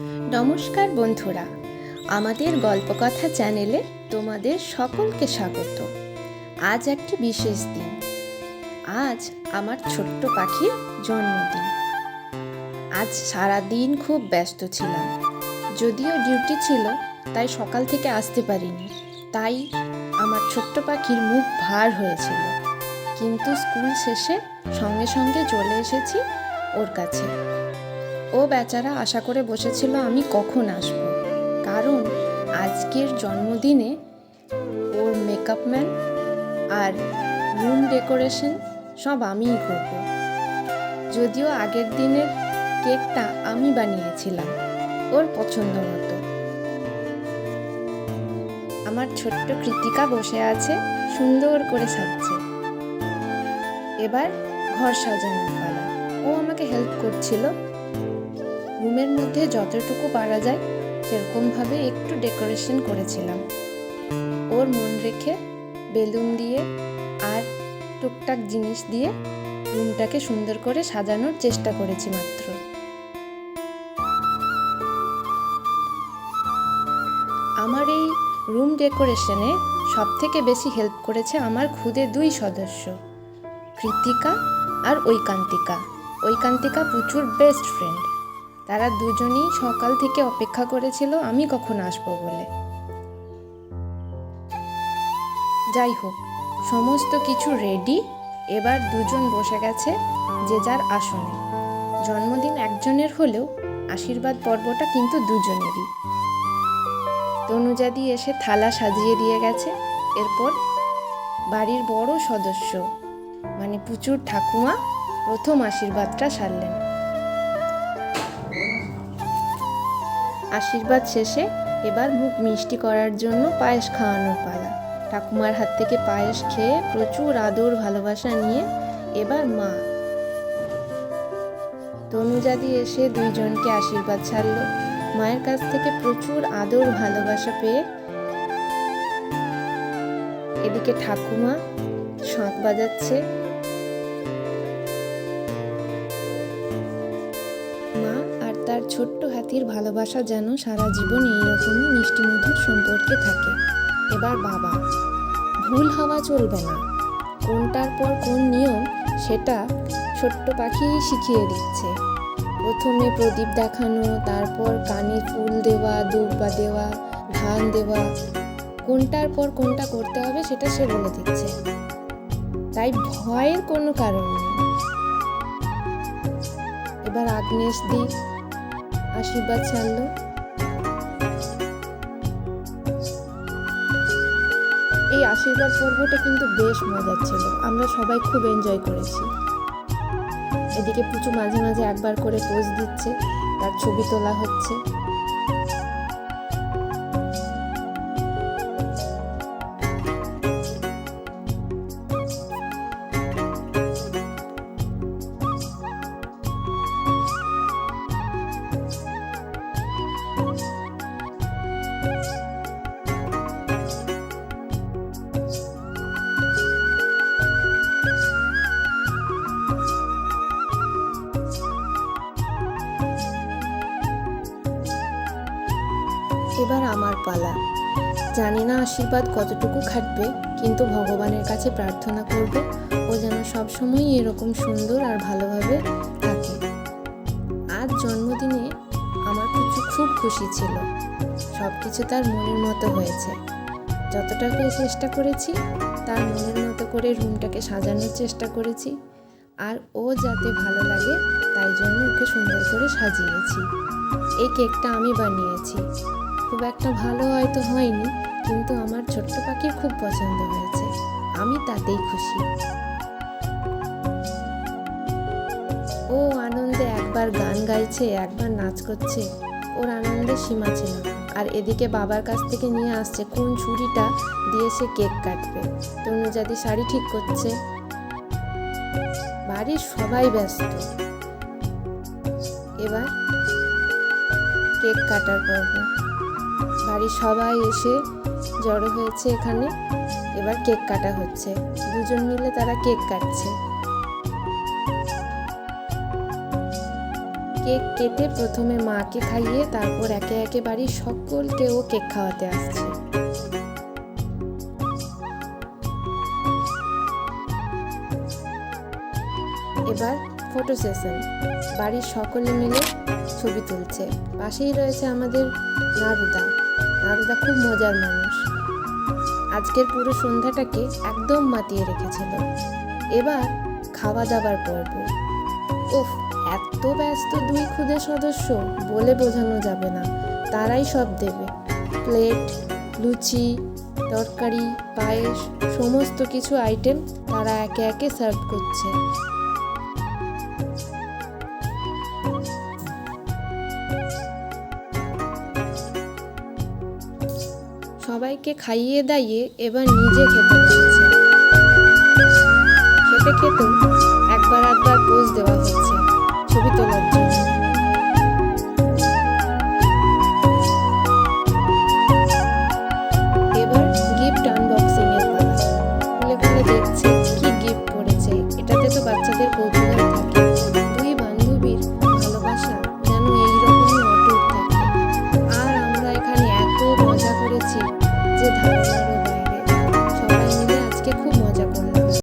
নমস্কার বন্ধুরা, আমাদের গল্পকথা চ্যানেলে তোমাদের সকলকে স্বাগত। আজ একটি বিশেষ দিন। আজ আমার ছোট্ট পাখির জন্মদিন। আজ সারা দিন খুব ব্যস্ত ছিলাম। যদিও ডিউটি ছিল, তাই সকাল থেকে আসতে পারিনি। তাই আমার ছোট্ট পাখির মুখ ভার হয়েছিল। কিন্তু স্কুল শেষে সঙ্গে সঙ্গে চলে এসেছি ওর কাছে। ও বেচারা আশা করে বসেছিল আমি কখন আসব। কারণ আজকের জন্মদিনে ওর মেকআপ ম্যান আর রুম ডেকোরেশন সব আমিই করব। যদিও আগের দিনের কেকটা আমি বানিয়েছিলাম ওর পছন্দ মতো। আমার ছোট্ট কৃতিকা বসে আছে, সুন্দর করে সাজছে। এবার ঘর সাজানোর পালা। ও আমাকে হেল্প করছিল রুমের মধ্যে যতটুকু পারা যায়, সেরকমভাবে একটু ডেকোরেশন করেছিলাম। ওর মন রেখে বেলুন দিয়ে আর টুকটাক জিনিস দিয়ে রুমটাকে সুন্দর করে সাজানোর চেষ্টা করেছি মাত্র। আমার এই রুম ডেকোরেশনে সব থেকে বেশি হেল্প করেছে আমার খুদে দুই সদস্য, কৃতিকা আর ঐকান্তিকা। ঐকান্তিকা প্রচুর বেস্ট ফ্রেন্ড। তারা দুজনেই সকাল থেকে অপেক্ষা করেছিল, আমি কখন আসব? বলে। যাই হোক, সমস্ত কিছু রেডি এবার দুজন বসে গেছে যে যার আসনে। জন্মদিন একজনের হলেও আশীর্বাদ পর্বটা কিন্তু দুজনেরই। তনুজাদি এসে থালা সাজিয়ে দিয়ে গেছে। এরপর বাড়ির বড় সদস্য মানে পুচুর ঠাকুমা প্রথম আশীর্বাদটা সারলেন। আশীর্বাদ শেষে এবার মুখ মিষ্টি করার জন্য পায়েস খাওয়ানোর পালা। ঠাকুমার হাত থেকে পায়েস খেয়ে প্রচুর আদর ভালোবাসা নিয়ে এবার মা। তনুজাদি এসে দুইজনকে আশীর্বাদ ছাড়লো। মায়ের কাছ থেকে প্রচুর আদর ভালোবাসা পেয়ে এদিকে ঠাকুমা শাঁখ বাজাচ্ছে। ছোট্ট হাতির ভালোবাসা যেন সারা জীবন এইরকমই মিষ্টি মধুর সম্পর্কে থাকে। এবার বাবা, ভুল হওয়া চলবে না। কোনটার পর কোন নিয়ম, সেটা ছোট্ট পাখি শিখিয়ে দিচ্ছে। প্রথমে প্রদীপ দেখানো, তারপর কানে ফুল দেওয়া দৌড়বা দেওয়া ধান দেওয়া। কোনটার পর কোনটা করতে হবে, সেটা সে বলে দিচ্ছে। তাই ভয়ের কোনো কারণ নেই। এবার আগ্নেশ দি আশীর্বাদ ছাড়লো। এই আশীর্বাদ পর্বটা কিন্তু বেশ মজার ছিল। আমরা সবাই খুব এনজয় করেছি। এদিকে পুচু মাঝে মাঝে একবার করে পোজ দিচ্ছে, তার ছবি তোলা হচ্ছে। এবার আমার পালা। জানি না আশীর্বাদ কতটুকু খাটবে, কিন্তু ভগবানের কাছে প্রার্থনা করব, ও যেন সবসময় এরকম সুন্দর আর ভালোভাবে থাকে। আজ জন্মদিনে আমার কিছু খুব খুশি ছিল। সব কিছু তার মনের মতো হয়েছে। যতটাকে চেষ্টা করেছি, তার মনের মতো করে রুমটাকে সাজানোর চেষ্টা করেছি। আর ও যাতে ভালো লাগে, তাই জন্য ওকে সুন্দর করে সাজিয়েছি। এই কেকটা আমি বানিয়েছি। খুব একটা ভালো হয়তো হয়নি, কিন্তু আমার ছোট্ট পাখির খুব পছন্দ হয়েছে। আমি তাতেই খুশি। ও আনন্দে একবার গান গাইছে, একবার নাচ করছে। ওর আনন্দের সীমা ছিল। আর এদিকে বাবার কাছ থেকে নিয়ে আসছে, কোন ছুরিটা দিয়ে সে কেক কাটবে। তনুজাদি শাড়ি ঠিক করছে। বাড়ির সবাই ব্যস্ত। এবার কেক কাটার পর্ব। বাড়ির সবাই এসে জড়ো হয়েছে এখানে। এবার কেক কাটা হচ্ছে। দুজন মিলে তারা কেক কাটছে। কেক কেটে প্রথমে মাকে খাইয়ে তারপর একে একে বাড়ির সকলকেও কেক খাওয়াতে আসছে। এবার ফটো সেশন। বাড়ির সকলে মিলে ছবি তুলছে। পাশেই রয়েছে আমাদের নারুদা নারুদা খুব মজার মানুষ। আজকের পুরো সন্ধ্যাটাকে একদম মাতিয়ে রেখেছিল। এবার খাওয়া দাবার পর্ব। উফ, এত ব্যস্ত দুই ক্ষুদে সদস্য বলে বোঝানো যাবে না। তারাই সব দেবে। প্লেট, লুচি, তরকারি, পায়েস, সমস্ত কিছু আইটেম তারা একে একে সার্ভ করছে। সবাইকে খাইয়ে দাইয়ে এবার নিজে খেতে বসেছে। খেতে খেতেও একবার একবার পোজ দেওয়া হচ্ছে ছবি তোলার জন্য।